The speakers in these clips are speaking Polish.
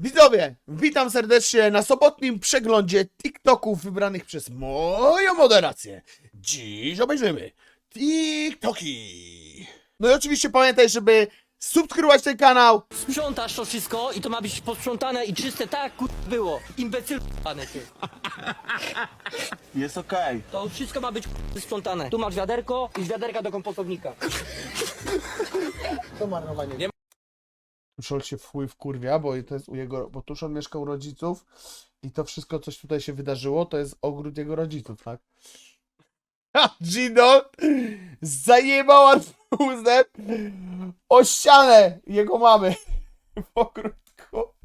Widzowie, witam serdecznie na sobotnim przeglądzie TikToków wybranych przez moją moderację. Dziś obejrzymy TikToki. No i oczywiście pamiętaj, żeby subskrybować ten kanał. Sprzątasz to wszystko i to ma być posprzątane i czyste tak jak kur... było. Imbecyl pany ty. Jest okej. To wszystko ma być kur... sprzątane. Tu masz wiaderko i z wiaderka do kompostownika. Tuszol się w chuj wkurwia, bo to jest u jego, bo Tuszol mieszka u rodziców i to wszystko, coś tutaj się wydarzyło, to jest ogród jego rodziców, tak? Ha, Gino zajebała fuzem o ścianę jego mamy w ogródku.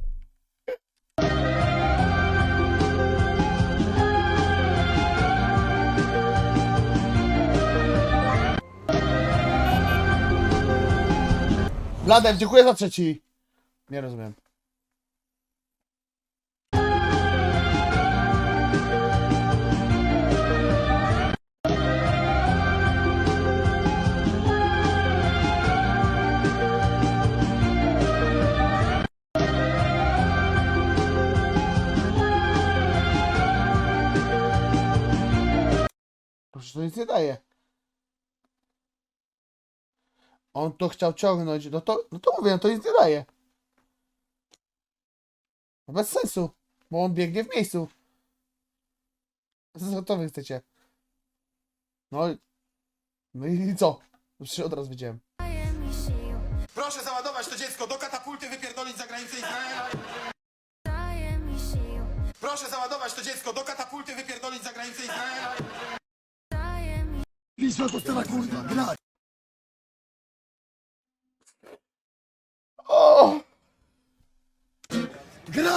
Bladem, dziękuję za trzeci. Nie rozumiem. Proszę, to nic nie daje. On to chciał ciągnąć, no to, no to mówię, no to nic nie daje. No bez sensu, bo on biegnie w miejscu. Co to wy chcecie? No, i- no i co? Już się od razu wiedziałem. Proszę załadować to dziecko do katapulty, wypierdolić za granicę Izraela. Daje mi sił, Proszę załadować to dziecko do katapulty, wypierdolić za granicę Izraela. daje mi O!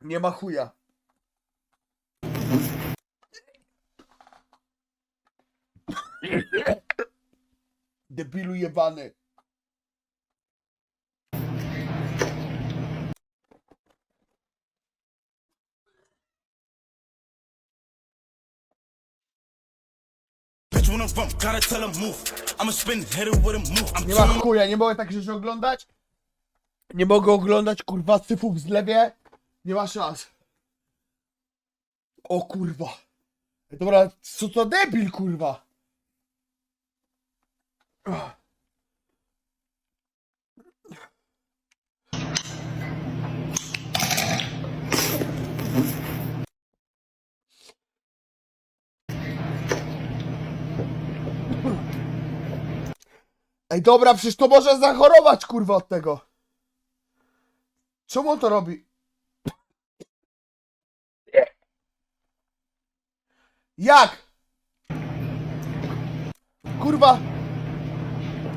Nie ma chuja. Debilu jebany. Bitch, when I'm from, gotta tell him move. I'ma spin, hit it with a move. I'm Nie ma chuja, nie mogę takich rzeczy oglądać. Nie mogę oglądać kurwa syfów w zlewie. Nie ma szans. O kurwa. Dobra, co to debil kurwa. Ej, dobra, przecież to może zachorować, kurwa, od tego. Czemu on to robi? Jak? Kurwa.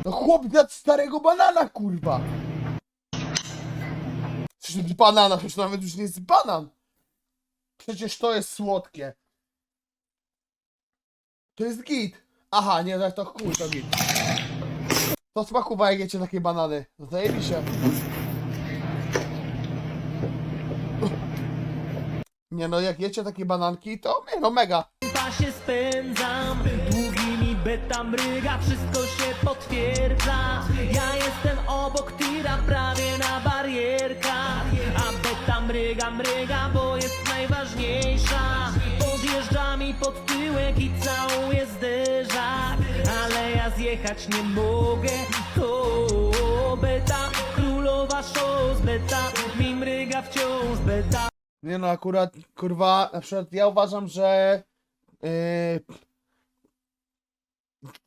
No chłop nad starego banana, kurwa. Przecież banana, przecież nawet już nie jest banan. Przecież to jest słodkie. To jest git. Aha, nie, to chuj, to git. To smakuwa jak jecie takie banany. Zajebi się. Nie no, jak jecie takie bananki, to nie no mega. Pasie spędzam Długimi beta mryga, wszystko się potwierdza. Ja jestem obok tira, prawie na barierkach. A beta mryga, mryga, bo jest najważniejsza. Podjeżdża mi pod tyłek i całuje zderzak. Ale ja zjechać nie mogę, to beta. Królowa show, beta. Mi mryga wciąż, beta. Nie no, akurat, kurwa, na przykład ja uważam, że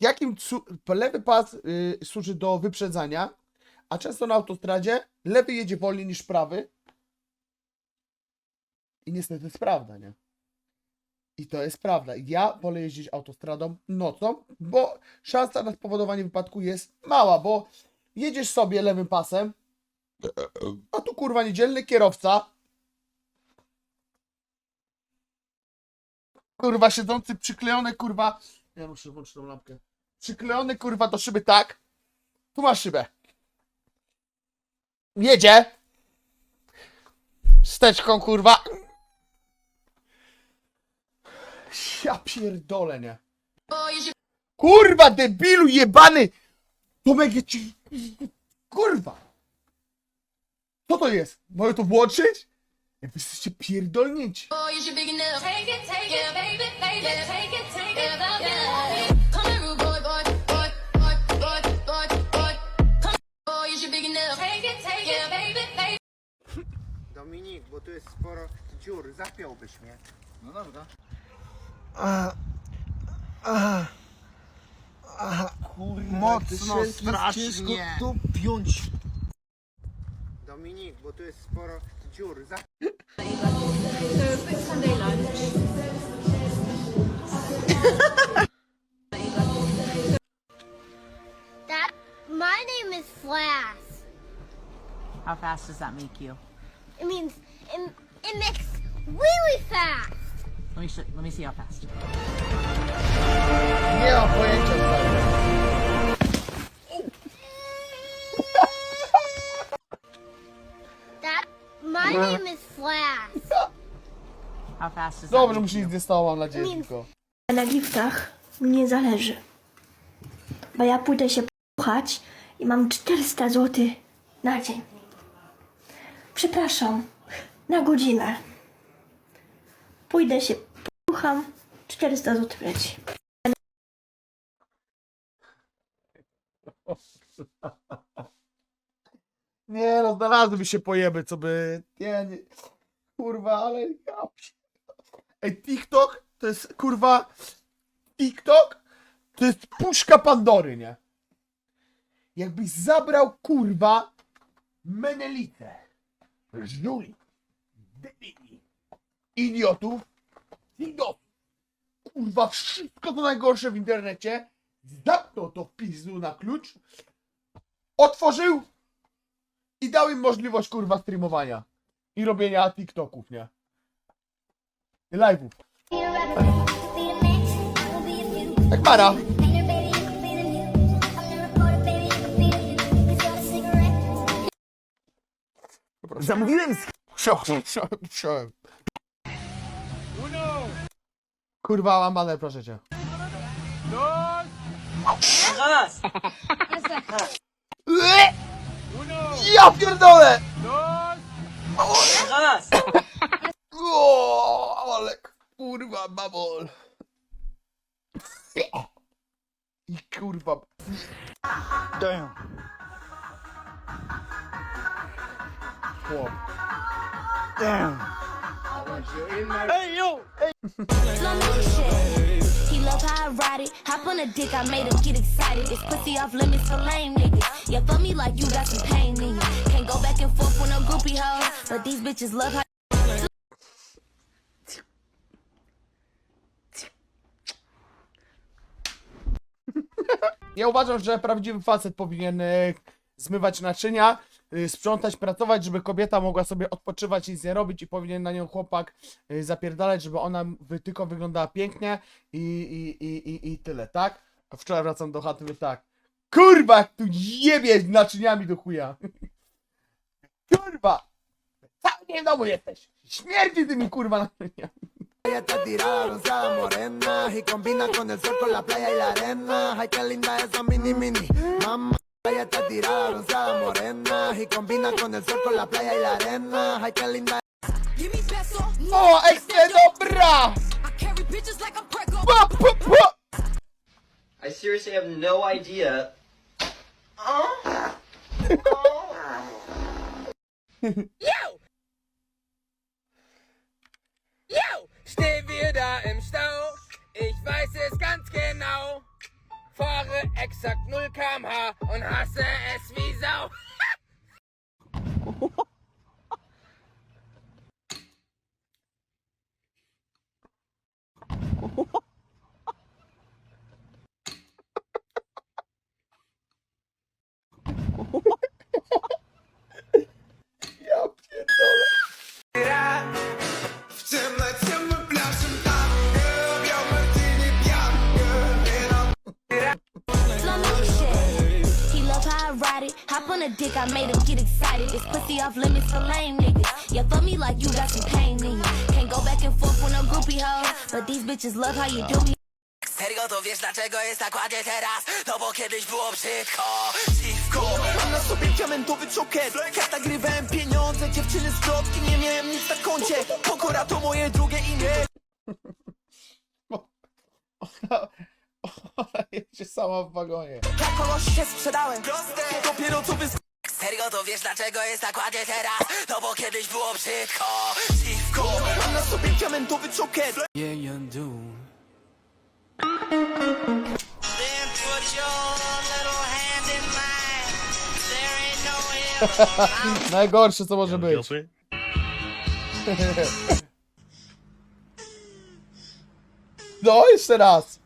jakim cu- lewy pas yy, służy do wyprzedzania, a często na autostradzie lewy jedzie wolniej niż prawy. I niestety jest prawda, nie? I to jest prawda. Ja wolę jeździć autostradą nocą, bo szansa na spowodowanie wypadku jest mała, bo jedziesz sobie lewym pasem, A tu kurwa niedzielny kierowca. Kurwa siedzący przyklejony kurwa. Ja muszę włączyć tą lampkę. Przyklejony kurwa do szyby tak. Tu masz szybę. Jedzie. Wsteczką kurwa. Ja pierdolę, nie. Kurwa debilu jebany. Tomek, ja ci... Kurwa. Co to jest? Mogę to włączyć? Jak wy jesteście pierdolnięci. Boy, is you big enough? Take it, take it, baby, baby, take it, take it, baby. Come here, rude boy, boy, boy, boy, boy, boy, boy. Come, boy, is you big enough? Take it, take it, baby, baby. Dominik, bo tu jest sporo dziur, zapiąłbyś mnie. Mocno, strasznie. to piąć. Dominik, bo tu jest sporo dziur, zapiąłbyś That, my name is Flash. How fast does that make you? It means, it, it makes really fast. Let me let me see how fast. Pojęcia. stary. That, my name is Flash. How fast Dobrze, mu się nic nie stało, mam nadzieję tylko. Na giftach mnie zależy. Bo ja pójdę się puchać i mam 400 zł na dzień. Przepraszam, na godzinę. Pójdę się pucham, 400 zł leci. Nie no, znalazłyby się pojeby, co by... Nie, nie. Kurwa, ale ja... Ej, TikTok to jest, kurwa... TikTok to jest puszka Pandory, nie? Jakbyś zabrał, kurwa, Menelitę, żuli, debili, idiotów, idotów, kurwa, wszystko to najgorsze w internecie, zamknął to pizdu na klucz, otworzył i dał im możliwość kurwa streamowania i robienia TikToków, nie? I live'ów. Jak Mara. Zamówiłem z... Wsiąłem, wsiąłem, wsiąłem. Kurwa, mam manę, proszę cię. Ue! Ja pierdolę! Ale kurwa babol. I kurwa. Chłop. Slow motion. He love how I ride it. Hop on a dick, I made him get excited. This pussy off limits for lame niggas. Yeah, fuck me like you got some pain in you. Can't go back and forth with no groupie hoes. But these bitches love how. Ja uważam, że prawdziwy facet powinien y, zmywać naczynia, y, sprzątać, pracować, żeby kobieta mogła sobie odpoczywać nic nie robić i powinien na nią chłopak y, zapierdalać, żeby ona tylko wyglądała pięknie i, i, i, i, i tyle, tak? A wczoraj wracam do chaty, mówię tak. Kurwa, tu jebie naczyniami do chuja. Kurwa! Cały dzień w domu jesteś! Śmierdzi tymi kurwa naczyniami. Ella está tirada, bronceada, morena Y combina con el sol, con la playa y la arena. Ay, qué linda esa mini mini. Mamá Ella está tirada, bronceada, morena Y combina con el sol, con la playa y la arena. Ay, qué linda. O, ekstra dobra! Pa, pa, pa. I seriously have no idea. Steh wieder im Stau, ich weiß es ganz genau. Fahre exakt 0 km/h und hasse es wie Sau. ride it. Hop on a dick, I made him get excited. This pussy off limits for lame niggas. Yeah, fuck me like you got some pain in you. Can't go back and forth with no groupie hoes. But these bitches love how you do me. Serio, to wiesz dlaczego jest tak ładnie teraz? No bo kiedyś było brzydko, dziwko. Mam na sobie diamentowy czokiet Ja nagrywałem pieniądze, dziewczyny z plotki Nie miałem nic na koncie Pokora to moje drugie imię Ona, jedzie sama w wagonie. Ja kogoś się sprzedałem Dopiero co wy Serio, to wiesz dlaczego jest tak ładnie teraz? No bo kiedyś było brzydko, dziwko. Mam na sobie diamentowy czokiet Najgorsze co może być. No, jeszcze raz.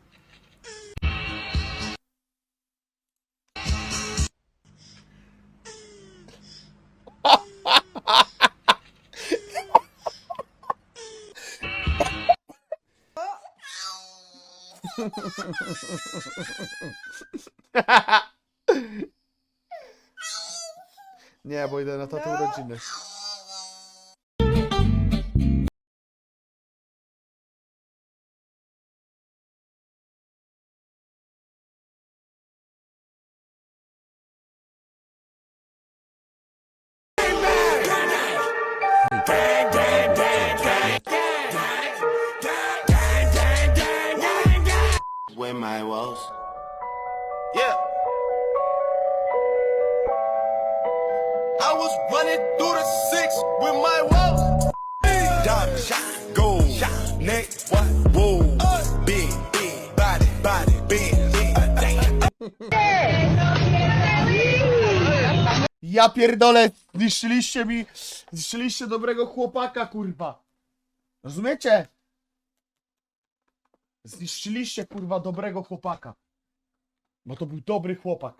Nie, bo idę na tatę urodziny. Yeah. I was running through the six with my walls. Diamond shot, gold shot, neck, what? Whoa, big, big body, body, big, big. Ja pierdolę, zniszczyliście mi, zniszczyliście dobrego chłopaka, kurwa. Rozumiecie? Zniszczyliście, kurwa, dobrego chłopaka. Bo to był dobry chłopak.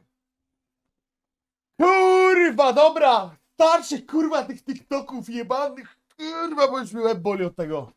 Kurwa, dobra! Starczy, kurwa, tych TikToków jebanych. Kurwa, już mi łeb boli od tego.